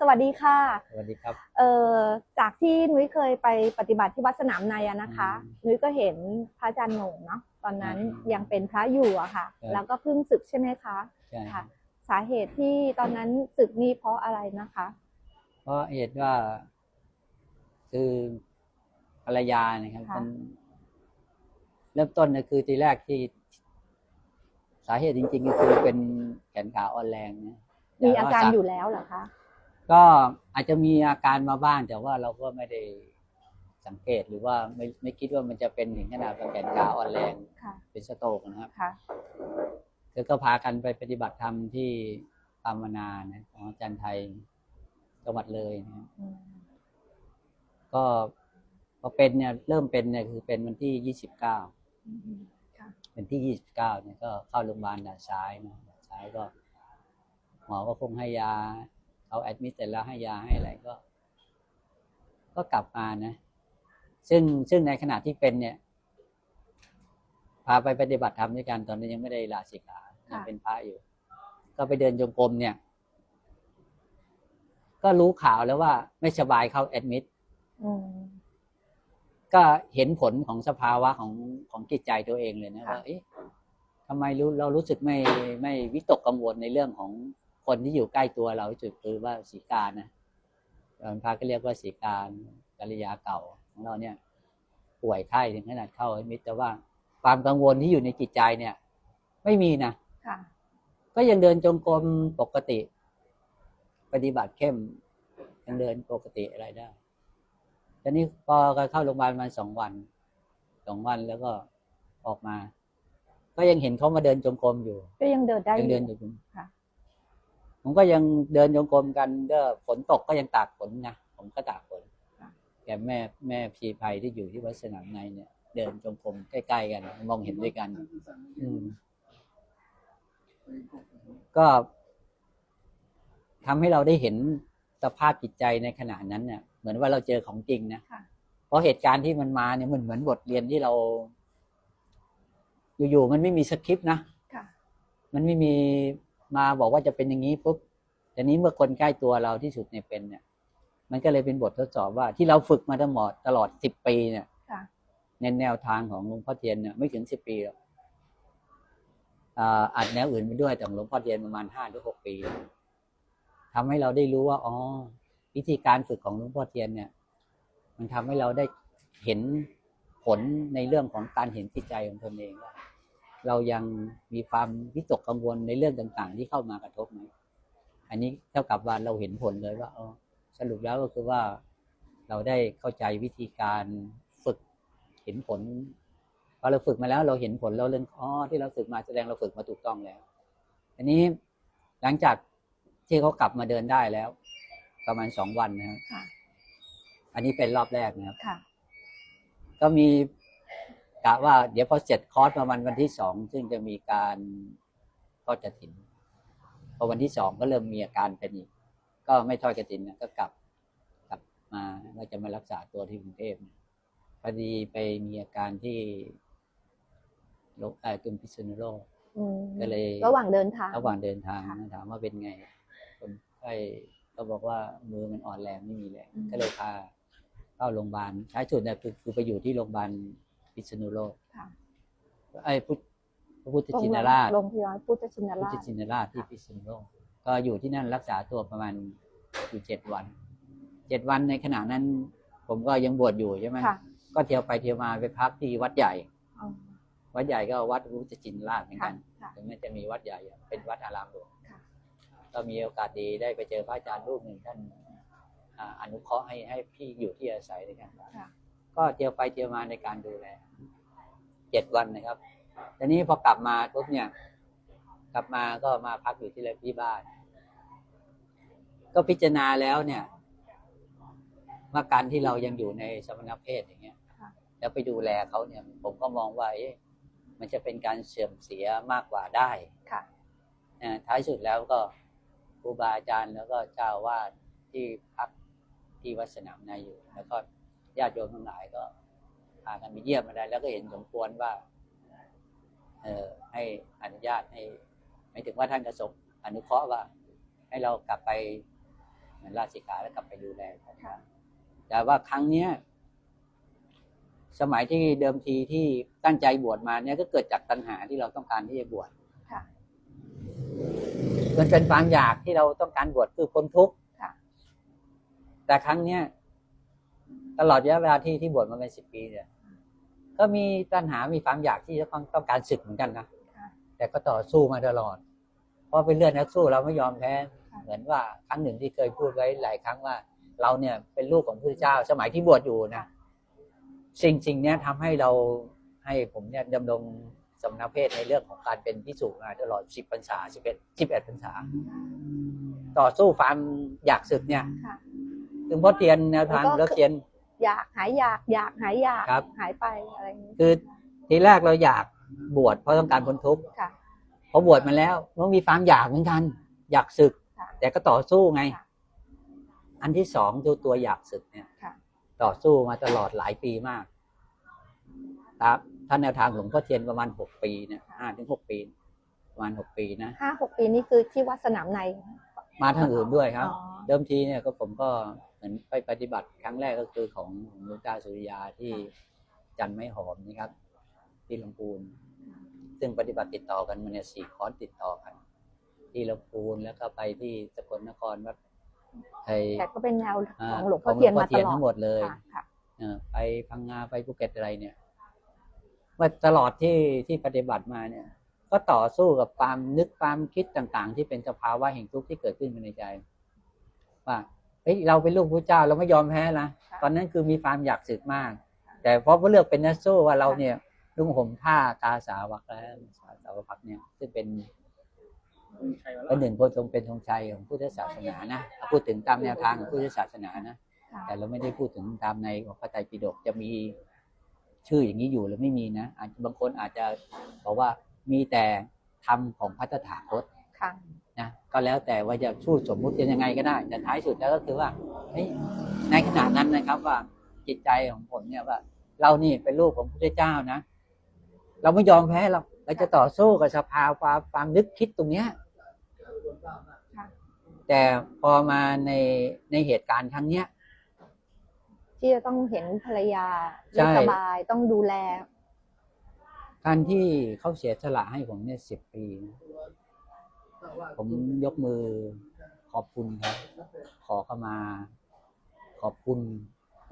สวัสดีค่ะ สวัสดีครับ เอ่อจากที่นุ้ยเคยไปปฏิบัติที่วัดสนามในอะนะคะอืมนุ้ยก็เห็นพระอาจารย์โหน่งเนาะตอนนั้นอืมยังเป็นพระอยู่อะค่ะ ครับ แล้วก็เพิ่งศึกใช่ไหมคะใช่ค่ะ สาเหตุที่ตอนนั้นศึกนี่เพราะอะไรนะคะ เพราะเหตุว่า คือภรรยานะครับค่ะ มันเริ่มต้นนะคือทีแรกที่ สาเหตุจริง ๆ ก็คือเป็นแขนขาอ่อนแรงนะมีแต่อาว่การสอยู่แล้วเหรอคะ ก็อาจจะมีอาการมาบ้างแต่ว่าเราก็ไม่ได้สังเกตหรือว่าไม่ไม่คิดว่ามันจะเป็นถึงขนาดว่าแขนขาอ่อนแรงค่ะ เป็นสโตรกนะครับค่ะ แล้วก็พากันไปปฏิบัติธรรมที่ปามนานะของอาจารย์ไทยจังหวัดเลยนะครับ อืมก็พอเป็นเนี่ยเริ่มเป็นเนี่ยคือเป็นวันที่ยี่สิบเก้า อืมค่ะ เป็นที่ยี่สิบเก้าเนี่ยก็เข้าโรงพยาบาลด่านซ้ายนะด่านซ้ายก็ หมอก็คงให้ยา เขาแอดมิดเสร็จแล้วให้ยาให้อะไรก็ ก็กลับมานะ ซึ่งซึ่งในขณะที่เป็นเนี่ย พาไปปฏิบัติธรรมด้วยกันตอนนั้นยังไม่ได้ลาสิกขายังเป็นพระอยู่ ก็ไปเดินจงกรมเนี่ย ก็รู้ข่าวแล้วว่าไม่สบายเข้าแอดมิดอืมก็เห็นผลของสภาวะของของจิตใจตัวเองเลยนะค่ะว่าเอ๊ะทำไมรู้เรารู้สึกไม่ไม่วิตกกังวลในเรื่องของ คนที่อยู่ใกล้ตัวเราที่สุดคือว่าสีกานะตอนพระก็เรียกว่าสีการกัลยาเก่าของเราเนี่ย ป่วยไข้ถึงขนาดเข้ามิตรแต่ว่าความกังวลที่อยู่ในจิตใจเนี่ย ไม่มีนะค่ะก็ยังเดินจงกรมปกติ ปฏิบัติเข้มยังเดินปกติอะไรได้ตอนนี้พอก็เข้าโรงพยาบาลมาสองวันสองวันแล้วก็ออกมา ก็ยังเห็นเขามาเดินจงกรมอยู่ ก็ยังเดินได้อยังยู่เดินจงกรมค่ะ ผมก็ยังเดินจงกรมกันก็ฝนตกก็ยังตากฝนนะผมก็ตากฝนแกแม่แม่พีภัยที่อยู่ที่วัดสนามในเนี่ย เดินจงกรมใกล้ๆกัน มองเห็นด้วยกัน อืม ก็ทำให้เราได้เห็นสภาพจิตใจในขณะนั้นเนี่ยเหมือนว่าเราเจอของจริงนะค่ะเพราะเหตุการณ์ที่มันมาเนี่ยมันเหมือนบทเรียนที่เรา อยู่ๆมันไม่มีสคริปต์นะค่ะมันไม่มี มาบอกว่าจะเป็นอย่างนี้ปุ๊บแต่นี้เมื่อคนใกล้ตัวเราที่สุดเนี่ยเป็นเนี่ย มันก็เลยเป็นบททดสอบว่าที่เราฝึกมาตลอดตลอดสิบปีเนี่ยค่ะในแนวทางของหลวงพ่อเทียนเนี่ยไม่ถึงสิบปีหรอกอ่าอัดแนวอื่นไปด้วยแต่ของหลวงพ่อเทียนประมาณห้าหรือหกปีทำให้เราได้รู้ว่าอ๋อวิธีการฝึกของหลวงพ่อเทียนเนี่ย มันทำให้เราได้เห็นผลในเรื่องของการเห็นจิตใจของตนเองว่า เรายังมีความวิตกกังวลในเรื่องต่างๆ ที่เข้ามากระทบไหมอันนี้เท่ากับว่าเราเห็นผลเลยว่าอ๋อสรุปแล้วก็คือว่าเราได้เข้าใจวิธีการฝึกเห็นผลพอเราฝึกมาแล้วเราเห็นผลเราเรื่องอ๋อที่เราฝึกมาแสดงเราฝึกมาถูกต้องแล้ว อันนี้หลังจากที่เขากลับมาเดินได้แล้ว ประมาณสองวันนะครับค่ะอันนี้เป็นรอบแรกนะครับค่ะก็มี กะว่าเดี๋ยวพอเสร็จคอร์สประมาณวันที่สองซึ่งจะมีการทอดกระถินพอวันที่สองก็เริ่มมีอาการเป็นอีก ก็ไม่ทอดกระถินนะก็กลับกลับมาว่าจะมารักษาตัวที่กรุงเทพพอดีไปมีอาการที่โรคเอ่อกึมพิษณุโลกอืมก็เลยระหว่างเดินทางระหว่างเดินทางค่ะถามว่าเป็นไงคนไข้ก็บอกว่ามือมันอ่อนแรงไม่มีแรงอืมก็เลยพาเข้าโรงพยาบาลท้ายสุดเนี่ยคือคือไปอยู่ที่โรงพยาบาล พิษณุโลกค่ะไอ้พุทธพระพุทธชินราชโรงพยาบาลพุทธชินพุทราธชชินราชที่พิษณุโลกก็อยู่ที่นั่นรักษาตัวประมาณอยู่เจ็ดวันเจ็ดวันในขณะนั้น ผมก็ยังบวชอยู่ใช่ไหมค่ะก็เที่ยวไปเที่ยวมาไปพักที่วัดใหญ่ อ๋อวัดใหญ่ก็วัดพุทธชินราชเหมือนค่ะกัน ค่ะ ถึงแม้จะมีวัดใหญ่อะเป็นวัดอารามหลวงค่ะ ก็มีโอกาสดีได้ไปเจอพระอาจารย์รูปหนึ่งท่านอ่าอนุเคราะห์ให้ให้พี่อยู่ที่อาศัยด้วยกันค่ะ ก็เที่ยวไปเที่ยวมาในการดูแล เจ็ดวันนะครับทีนี้พอกลับมาปุ๊บเนี่ย กลับมาก็มาพักอยู่ที่ที่บ้าน ก็พิจารณาแล้วเนี่ยว่าการที่เรายังอยู่ในสมณเพศอย่างเงี้ยค่ะแล้วไปดูแลเขาเนี่ย ผมก็มองว่าเอ๊ะมันจะเป็นการเสื่อมเสียมากกว่าได้ค่ะนะท้ายสุดแล้วก็ครูบาอาจารย์แล้วก็เจ้าอาวาดที่พักที่วัดสนามในอยู่ แล้วก็ญาติโยมทั้งหลายก็พากันไปเยี่ยมมาได้แล้วก็เห็นสมควรว่า เออให้อนุญาตให้หมายถึงว่าท่านกระสบอนุเคราะห์ว่า ให้เรากลับไปเหมือนลาสิกขาแล้วกลับไปดูแลท่านได้แต่ว่าครั้งเนี้ยสมัยที่เดิมทีที่ตั้งใจบวชมาเนี่ยก็เกิดจากตัณหาที่เราต้องการที่จะบวชค่ะมันเป็นความอยากที่เราต้องการบวชคือพ้นทุกข์ค่ะแต่ครั้งเนี้ยตลอดระยะเวลาที่ที่บวชมาเป็นสิบปีเนี่ย ก็มีตัณหา มีความอยากที่จะต้องต้องการศึกเหมือนกันนะค่ะแต่ก็ต่อสู้มาตลอด เพราะเป็นเรื่องนักสู้เราไม่ยอมแพ้ค่ะเหมือนว่าครั้งหนึ่งที่เคยพูดไว้หลายครั้งว่า เราเนี่ยเป็นลูกของพระเจ้า สมัยที่บวชอยู่นะ สิ่งสิ่งเนี้ยทำให้เราให้ผมเนี่ยดำรงสำนักเพศในเรื่องของการเป็นพิสูจน์มาตลอดสิบพรรษาสิบเอ็ดสิบเอ็ดพรรษา ต่อสู้ความอยากศึกเนี่ยค่ะถึงพ่อเทียนแนวทางแล้วก็เลิกเทียน อยากหายอยากอยากหายอยากครับ หายไปอะไรอย่างนี้คือทีแรกเราอยากบวชเพราะต้องการพ้นทุกข์ค่ะ พอบวชมาแล้วมันมีความอยากเหมือนกัน อยากศึก ค่ะแต่ก็ต่อสู้ไง ค่ะอันที่สองตัวตัวอยากศึกเนี่ยค่ะ ต่อสู้มาตลอดหลายปีมากครับท่านแนวทางหลวงพ่อเทียนประมาณหกปีเนี่ยห้าถึงหกปี ประมาณหกปีนะห้าหกปีนี่คือที่วัดสนามในมาทางอื่นด้วยครับ อ๋อเดิมทีเนี่ยก็ผมก็ เหมือนไปปฏิบัติครั้งแรกก็คือของหลวงตาสุริยาที่จันไม้หอมนี่ครับ ที่ลำพูนซึ่งปฏิบัติติดต่อกันมาเนี่ยสี่คอร์สติดต่อกัน ที่ลำพูนแล้วก็ไปที่สกลนครวัดไทยแต่ก็เป็นแนวาของหลวงพ่อเทียนมาตลอดทั้งหมดเลยค่ะค่ะเออไปพังงาไปภูเก็ตอะไรเนี่ยว่าตลอดที่ที่ปฏิบัติมาเนี่ย ก็ต่อสู้กับความนึกความคิดต่าง ๆ ที่เป็นสภาวะแห่งทุกข์ที่เกิดขึ้นภายในใจ ว่า เฮ้ยเราเป็นลูกพระเจ้าเราไม่ยอมแพ้นะค่ะตอนนั้นคือมีความอยากสึกมาก แต่เพราะว่าเลือกเป็นนักสู้ว่าเราเนี่ยนุ่งห่มผ้ากาสาวักแล้วสาสาวพักเนี่ยซึ่งเป็นเป็นหนึ่งคนทรงเป็นธงชัยของพุทธศาสนานะถ้าพูดถึงตามแนวทางของพุทธศาสนานะค่ะแต่เราไม่ได้พูดถึงตามในของพระไตรปิฎกจะมีชื่ออย่างนี้อยู่หรือไม่มีนะอาจบางคนอาจจะบอกว่ามีแต่ธรรมของพระตถาคตค่ะ นะก็แล้วแต่ว่าจะชูดสมมุติยังไงก็ได้ แต่ท้ายสุดแล้วก็คือว่าเฮ้ยในขณะนั้นนะครับว่าจิตใจของผมเนี่ยว่า เรานี่เป็นลูกของพระเจ้านะ เราไม่ยอมแพ้เราเราจะต่อสู้กับสภาวะความความนึกคิดตรงเนี้ยค่ะแต่พอมาในในเหตุการณ์ครั้งเนี้ยที่จะต้องเห็นภรรยาใช่ไม่สบายต้องดูแล การที่เขาเสียสละให้ผมเนี่ยสิบปีนะ ผมยกมือขอบคุณครับ ขอเข้ามา ขอบคุณ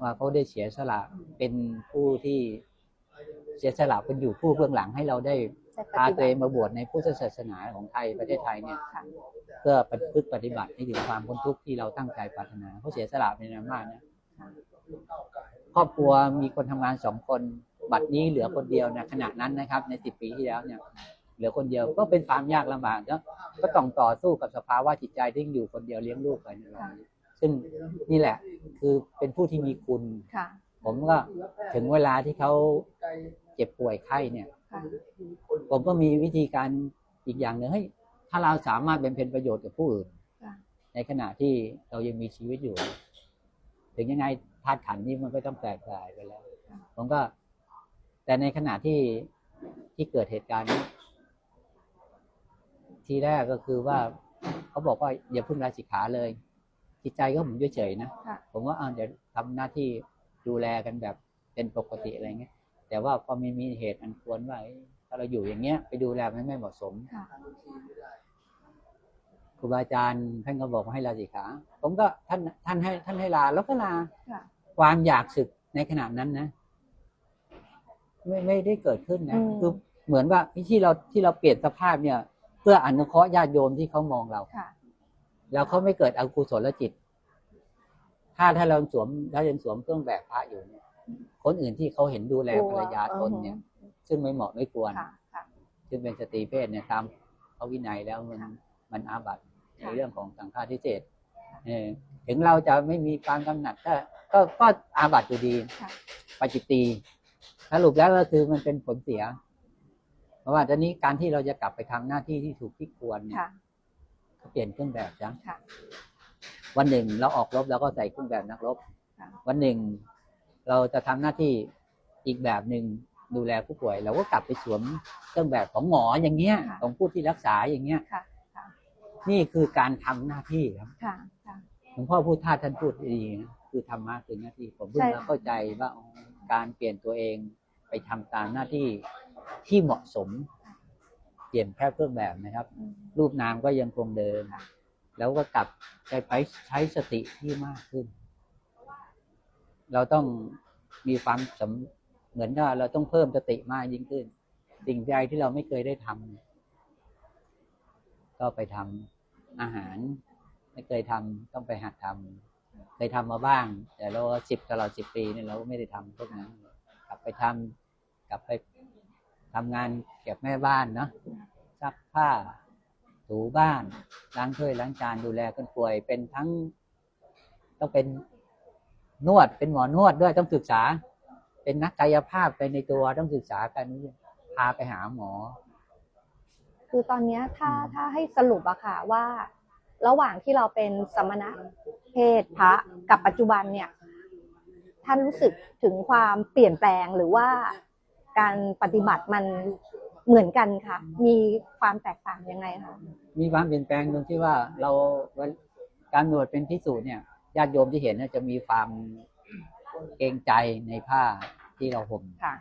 ว่าเขาได้เสียสละเป็นผู้ที่เสียสละเป็นอยู่ผู้เบื้องหลังให้เราได้ได้ปพาฏิตัวเองบัติมาบวชในพุทธศาสนาของไทยประเทศไทยเนี่ยค่ะเพื่อปฏิพฤติปฏิบัติให้ถึงความพ้นทุกข์ที่เราตั้งใจปรารถนาเขาเสียสละเป็นอันมากนะครอบครัวมีคนทำงานสองคนบัดนี้เหลือคนเดียวนะขณะนั้นนะครับ ในสิบปีที่แล้วเนี่ย เหลือคนเดียวก็เป็นความยากลำบากแล้วก็ต้องต่อสู้กับสภาวะจิตใจที่อยู่คนเดียวเลี้ยงลูกไปในเราเนี่ยซึ่งนี่แหละ คือเป็นผู้ที่มีคุณค่ะผมก็ถึงเวลาที่เขาเจ็บป่วยไข้เนี่ยค่ะผมก็มีวิธีการอีกอย่างหนึ่งให้ยถ้าเราสามารถเป็นเพนประโยชน์กับผู้อื่นค่ะในขณะที่เรายังมีชีวิตอยู่ ถึงยังไงธาตุขันธ์นี้มันก็ต้องแตกสลายไปแล้ว ผมก็ แต่ในขณะที่ที่เกิดเหตุการณ์นี้ ทีแรกก็คือว่าเขาบอกว่าอย่าเพิ่งลาสิกขาเลย จิตใจก็ผมเฉยๆนะค่ะผมว่าอ่าเดี๋ยวทำหน้าที่ดูแลกันแบบเป็นปกติอะไรเงี้ย แต่ว่าพอมีมีเหตุอันควรว่าเอ้ยถ้าเราอยู่อย่างเงี้ย ไปดูแลมันไม่เหมาะสมค่ะครูบาอาจารย์ท่านก็บอกว่าให้ลาสิกขา ผมก็ท่านท่านให้ท่านให้ลาแล้วก็ลาค่ะความอยากศึกในขณะนั้นนะไม่ไม่ได้เกิดขึ้นนะอืมคือเหมือนว่าที่เราที่เราเปลี่ยนสภาพเนี่ย เพื่ออนุเคราะห์ญาติโยมที่เขามองเราค่ะแล้วเขาไม่เกิดอกุศลจิต ถ้าถ้าเราสวมถ้ายังสวมเครื่องแบบพระอยู่เนี่ย คนอื่นที่เขาเห็นดูแลภรรยาตนเนี่ย ซึ่งไม่เหมาะไม่ควรค่ะค่ะซึ่งเป็นสตรีเพศเนี่ยตามพระวินัยแล้วมันค่ะมันอาบัติในค่ะเรื่องของสังฆาทิเศษเออถึงเราจะไม่มีความกำหนัดก็ก็ก็อาบัติอยู่ดีค่ะปาจิตตีสรุปแล้วก็คือมันเป็นผลเสียเพ ราะว่าตอนนี้การที่เราจะกลับไปทำหน้าที่ที่ถูกที่ควรเนี่ยค่ะก็เปลี่ยนเครื่องแบบจ้ะค่ะวันหนึ่งเราออกรบแล้วก็ใส่เครื่องแบบนักรบค่ะวันหนึ่ง เราจะทำหน้าที่อีกแบบหนึ่งดูแลผู้ป่วย เราก็กลับไปสวมเครื่องแบบของหมออย่างเงี้ยของผู้ที่รักษาอย่างเงี้ยค่ะค่ะนี่คือการทำหน้าที่ครับค่ะค่ะลวงพ่อพูดท่าท่านพูดดีนะคือธรรมะคือหน้าที่ผมเพิ่งใช่มาค่ะเข้าใจว่าอ๋อการเปลี่ยนตัวเองไปทำตามหน้าที่ ที่เหมาะสม เปลี่ยนแค่เครื่องแบบนะครับอืมรูปนามก็ยังคงเดิมค่ะแล้วก็กลับใจไปใช้สติที่มากขึ้น เราต้องมีความสำเหมือนว่าเราต้องเพิ่มสติมากยิ่งขึ้น สิ่งใดที่เราไม่เคยได้ทำก็ไปทำอาหาร ไม่เคยทำต้องไปหัดทำเคยทำมาบ้าง แต่เราสิบตลอดสิบปีเนี่ยเราก็ไม่ได้ทำพวกนั้นกลับไปทำกลับไป ทำงานเก็บแม่บ้านเนาะซักผ้าถูบ้านล้างถ้วยล้างจานดูแลคนป่วย เป็นทั้ง ต้องเป็นนวดเป็นหมอนวดด้วยต้องศึกษา เป็นนักกายภาพไปในตัวต้องศึกษากันพาไปหาหมอ คือตอนเนี้ยถ้าอืมถ้าให้สรุปอะค่ะว่า ระหว่างที่เราเป็นสมณะเพศพระกับปัจจุบันเนี่ย ท่านรู้สึกถึงความเปลี่ยนแปลงหรือว่า การปฏิบัติมันเหมือนกันค่ะ มีความแตกต่างยังไงคะมีความเปลี่ยนแปลงตรงที่ว่าเราการบวชเป็นพิสูจน์เนี่ยญาติโยมที่เห็นเนี่ยจะมีความเกรงใจในผ้าที่เราห่มค่ะ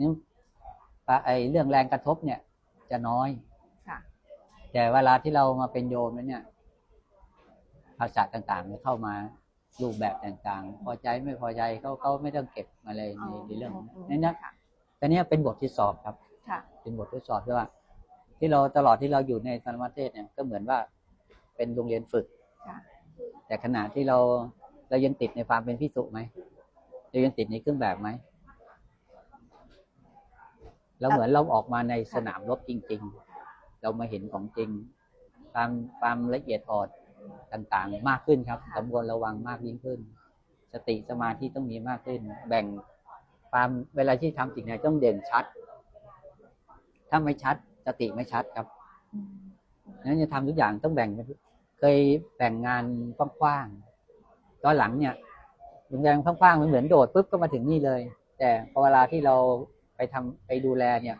นี่ไอเรื่องแรงกระทบเนี่ย จะน้อยค่ะแต่เวลาที่เรามาเป็นโยมแล้วเนี่ย ภาษาต่างๆเนี่ยเข้ามารูปแบบต่างๆ พอใจไม่พอใจเขาเขาไม่ต้องเก็บอะไรในในเรื่องนั้นนะ ค่ะแต่เนี้ยเป็นบททดสอบครับ ค่ะ เป็นบททดสอบด้วยว่า ที่เราตลอดที่เราอยู่ในสารมเทศเนี่ยก็เหมือนว่าเป็นโรงเรียนฝึก ค่ะ แต่ขณะที่เราเรายังติดในความเป็นพิสุไหมเรายังติดในเครื่องแบบไหมเราเหมือนเราออกมาในสนามรบจริง ๆ เรามาเห็นของจริง ความความละเอียดอ่อนต่างๆ มากขึ้นครับค่ะสำรวมระวังมากยิ่งขึ้น สติสมาธิต้องมีมากขึ้น แบ่ง ความเวลาที่ทำสิ่งไหนต้องเด่นชัด ถ้าไม่ชัดสติไม่ชัดครับอืมนั้นจะทำทุกอย่างต้องแบ่งเป็นเคยแบ่งงานกว้างๆตอนหลังเนี่ยแบ่งกว้างๆมันเหมือนโดดปุ๊บก็มาถึงนี่เลย แต่พอเวลาที่เราไปทำไปดูแลเนี่ย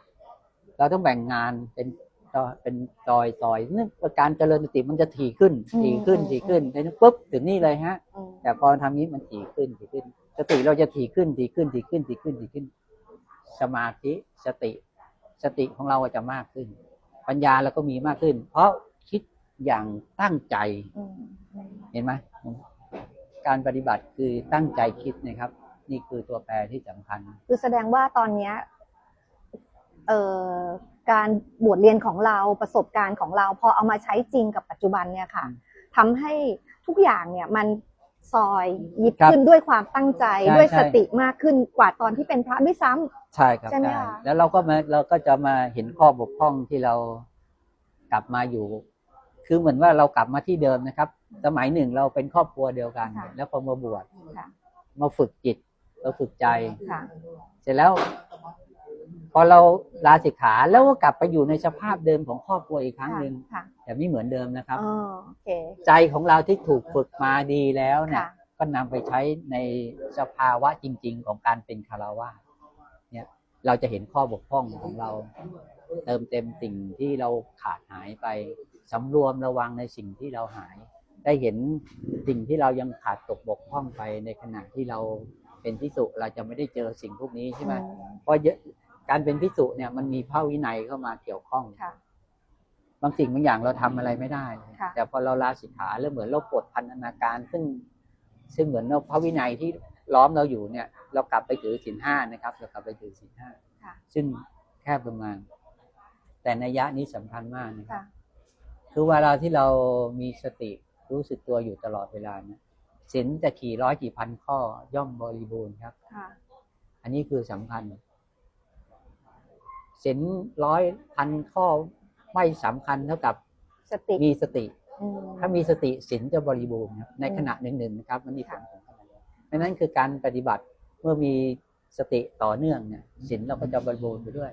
เราต้องแบ่งงานเป็นตอนเป็นซอยซอยนี่การเจริญสติมันจะถี่ขึ้นถี่ขึ้นถี่ขึ้นในนั้นปุ๊บถึงนี่เลยฮะอืมแต่พอทำนี้มันถี่ขึ้นถี่ขึ้น สติเราจะถี่ขึ้นถี่ขึ้นถี่ขึ้นถี่ขึ้นถี่ขึ้น สมาธิสติ สติของเราจะมากขึ้น ปัญญาเราก็มีมากขึ้น เพราะคิดอย่างตั้งใจอืมเห็นไหมการปฏิบัติคือตั้งใจคิดนะครับ นี่คือตัวแปรที่สำคัญ คือแสดงว่าตอนเนี้ยเอ่อการบวชเรียนของเราประสบการณ์ของเรา พอเอามาใช้จริงกับปัจจุบันเนี่ยค่ะอืมทำให้ทุกอย่างเนี่ยมัน ซอยยิบครับขึ้นด้วยความตั้งใจใช่ด้วยใช่ สติมากขึ้นกว่าตอนที่เป็นพระด้วยซ้ำ ใช่ครับใช่ไหมคะแล้วเราก็มาเราก็จะมาเห็นข้อบกพร่องที่เรากลับมาอยู่ คือเหมือนว่าเรากลับมาที่เดิมนะครับ สมัยหนึ่งเราเป็นครอบครัวเดียวกัน ค่ะ แล้วพอมาบวชค่ะมาฝึกจิตเราฝึกใจ ค่ะ เสร็จแล้วพ อเราลาสิกขาแล้วก็กลับไปอยู่ในสภาพเดิมของครอบครัวอีกครั้งหนึ่งค่ะแต่ไม่เหมือนเดิมนะครับอ๋อโอเคใจของเราที่ถูกฝึกมาดีแล้วเนี่ยค่ะก็นำไปใช้ในสภาวะจริง ๆ ของการเป็นคารวะเนี่ยเราจะเห็นข้อบกพร่องของเรา เติมเต็มสิ่งที่เราขาดหายไปสำรวมระวังในสิ่งที่เราหาย ได้เห็นสิ่งที่เรายังขาดตกบกพร่องไปในขณะที่เราเป็นพิสุเราจะไม่ได้เจอสิ่งพวกนี้ใช่ไหมอืมเพราะเยอะ การเป็นพิสุเนี่ยมันมีพระวินัยเข้ามาเกี่ยวข้องค่ะบางสิ่งบางอย่างเราทำอะไรไม่ได้ค่ะแต่พอเราลาสิกขาแล้วเหมือนเราปลดพันธนาการ ซึ่งซึ่งเหมือนเราพระวินัยที่ล้อมเราอยู่เนี่ย เรากลับไปถือศีลห้านะครับ เรากลับไปถือศีลห้าค่ะซึ่งแค่ประมาณ แต่นัยยะนี้สำคัญมากนะครับค่ะคือเวลาที่เรามีสติรู้สึกตัวอยู่ตลอดเวลาเนี่ยศีลจะกี่ร้อยกี่พันข้อย่อมบริบูรณ์ครับค่ะอันนี้คือสำคัญ ศีลร้อยพันข้อไม่สำคัญเท่ากับสติมีสติอืมถ้ามีสติศีลจะบริบูรณ์ครับในขณะหนึ่งๆนะครับ มันมีผลของมันดังนั้นคือการปฏิบัติเมื่อมีสติต่อเนื่องเนี่ยศีลเราก็จะบริบูรณ์ไปด้วย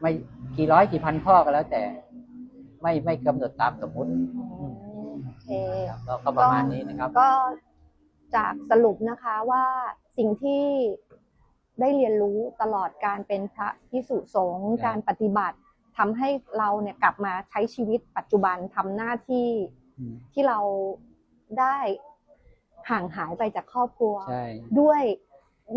ไม่กี่ร้อยกี่พันข้อก็แล้วแต่ ไม่ไม่กำหนดตามสมมุติอืมโอเคครับก็ก็ประมาณนี้นะครับ ก็จากสรุปนะคะว่าสิ่งที่ ได้เรียนรู้ตลอดการเป็นพระพิสุสงฆ์ครับการปฏิบัติทำให้เราเนี่ยกลับมาใช้ชีวิตปัจจุบันทำหน้าที่อืมที่เราได้ห่างหายไปจากครอบครัวใช่ด้วย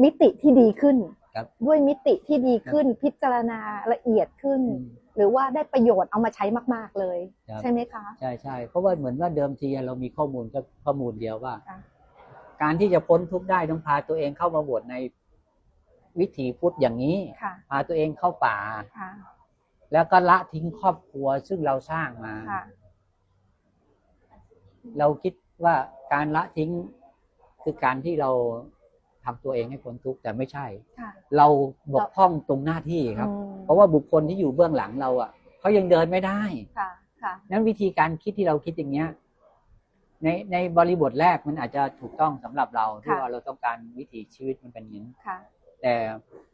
มิติที่ดีขึ้นครับด้วยมิติที่ดีขึ้นพิจารณาละเอียดขึ้นอืมหรือว่าได้ประโยชน์เอามาใช้มาก ๆเลยครับใช่ไหมคะ ใช่ใช่เพราะว่าเหมือนว่าเดิมทีเรามีข้อมูลก็ข้อมูลเดียวว่าค่ะการที่จะพ้นทุกข์ได้ต้องพาตัวเองเข้ามาบวชใน วิถีพุทธอย่างนี้ค่ะพาตัวเองเข้าป่าค่ะแล้วก็ละทิ้งครอบครัวซึ่งเราสร้างมาค่ะเราคิดว่าการละทิ้งคือการที่เราทำตัวเองให้พ้นทุกข์แต่ไม่ใช่ค่ะเราบกพร่องตรงหน้าที่ครับอืมเพราะว่าบุคคลที่อยู่เบื้องหลังเราอะเขายังเดินไม่ได้ค่ะค่ะนั้นวิธีการคิดที่เราคิดอย่างเงี้ย ในในบริบทแรกมันอาจจะถูกต้องสำหรับเราที่ค่ะว่าเราต้องการวิถีชีวิตมันเป็นอย่างนี้ค่ะ แต่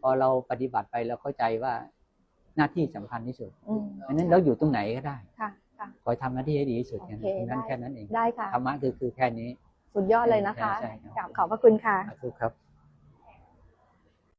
พอเราปฏิบัติไปเราเข้าใจว่าหน้าที่สำคัญที่สุดอืมอันนั้นเราอยู่ตรงไหนก็ได้ค่ะค่ะขอให้ทำหน้าที่ให้ดีที่สุดโอแค่เคนั้นนั้นได้แค่นั้นเองได้ค่ะธรรมะคือคือแค่นี้ สุดยอดเลยนะคะใช่ใช่ครับกราบขอบพระคุณค่ะขอบคุณครับ